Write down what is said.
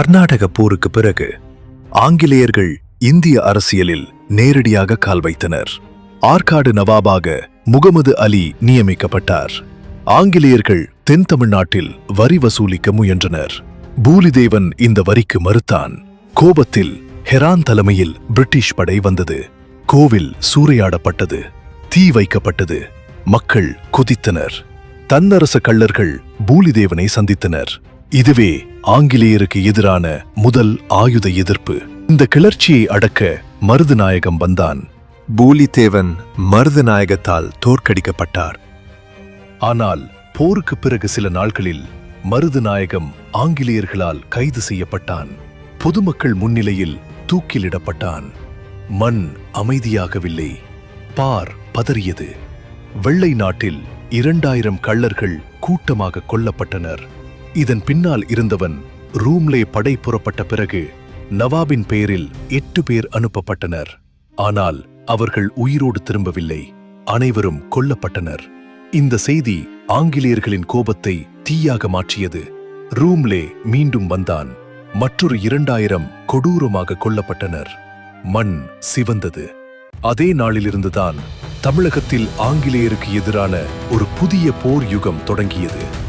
கர்நாடக போருக்கு பிறகு ஆங்கிலேயர்கள் இந்திய அரசியலில் நேரடியாக கால் வைத்தனர். ஆற்காடு நவாபாக முகமது அலி நியமிக்கப்பட்டார். ஆங்கிலேயர்கள் தென் தமிழ்நாட்டில் வரி வசூலிக்க முயன்றனர். பூலிதேவன் இந்த வரிக்கு மறுத்தான். கோபத்தில் ஹெரான் தலைமையில் பிரிட்டிஷ் படை வந்தது. கோவில் சூறையாடப்பட்டது. தீ வைக்கப்பட்டது. மக்கள் குதித்தனர். தன்னரச கள்ளர்கள் பூலிதேவனை சந்தித்தனர். இதுவே ஆங்கிலேயருக்கு எதிரான முதல் ஆயுத எதிர்ப்பு. இந்த கிளர்ச்சியை அடக்க மருதுநாயகம் வந்தான். பூலிதேவன் மருதுநாயகத்தால் தோற்கடிக்கப்பட்டார். ஆனால் போருக்கு பிறகு சில நாட்களில் மருதுநாயகம் ஆங்கிலேயர்களால் கைது செய்யப்பட்டான். பொதுமக்கள் முன்னிலையில் தூக்கிலிடப்பட்டான். மண் அமைதியாகவில்லை. பார் பதறியது. வெள்ளை நாட்டில் இரண்டாயிரம் கள்ளர்கள் கூட்டமாக கொல்லப்பட்டனர். இதன் பின்னால் இருந்தவன் ரூம்லே படை புறப்பட்ட பிறகு நவாபின் பெயரில் எட்டு பேர் அனுப்பப்பட்டனர். ஆனால் அவர்கள் உயிரோடு திரும்பவில்லை. அனைவரும் கொல்லப்பட்டனர். இந்த செய்தி ஆங்கிலேயர்களின் கோபத்தை தீயாக மாற்றியது. ரூம்லே மீண்டும் வந்தான். மற்றொரு இரண்டாயிரம் கொடூரமாக கொல்லப்பட்டனர். மண் சிவந்தது. அதே நாளிலிருந்துதான் தமிழகத்தில் ஆங்கிலேயருக்கு எதிரான ஒரு புதிய போர் யுகம் தொடங்கியது.